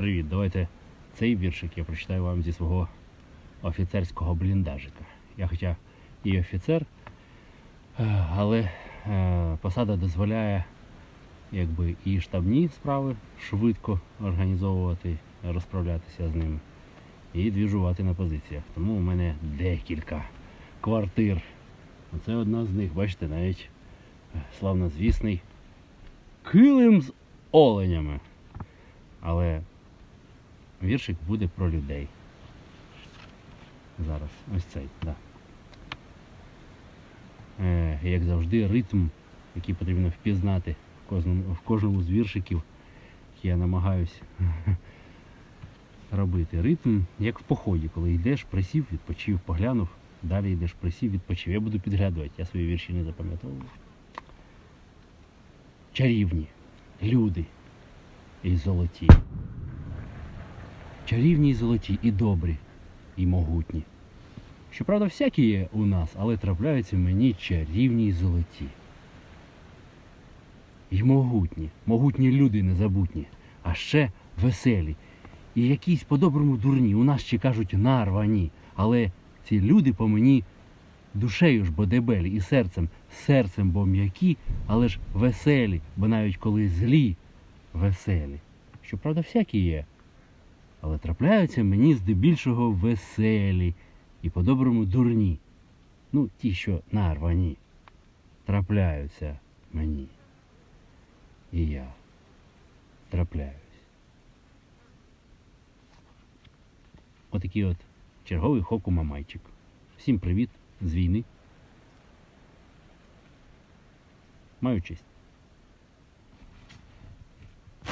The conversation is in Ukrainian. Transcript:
привіт! Давайте цей віршик я прочитаю вам зі свого офіцерського бліндажика. Я хоча і офіцер, е, але е, посада дозволяє якби і штабні справи швидко організовувати, розправлятися з ними і двіжувати на позиціях. Тому у мене декілька квартир. Оце одна з них, бачите, навіть е, славнозвісний килим з оленями. Але віршик буде про людей. Зараз, ось цей, так. Да. Е, як завжди, ритм, який потрібно впізнати в кожному, в кожному з віршиків, я намагаюсь робити. Ритм, як в поході, коли йдеш, присів, відпочив, поглянув, далі йдеш, присів, відпочив. Я буду підглядувати, я свої вірші не запам'ятовую. Чарівні люди і золоті. Чарівні і золоті, і добрі, і могутні. Щоправда, всякі є у нас, але трапляються мені чарівні і золоті. І могутні, могутні люди незабутні, а ще веселі. І якісь по-доброму дурні. У нас ще кажуть нарвані. Але ці люди по мені душею ж бо дебелі, і серцем, серцем бо м'які, але ж веселі, бо навіть коли злі, веселі. Щоправда, всякі є. Але трапляються мені здебільшого веселі і по-доброму дурні. Ну, ті, що нарвані, трапляються мені. І я трапляюсь. Отакий от черговий хоку мамайчик. Всім привіт з війни. Маю честь.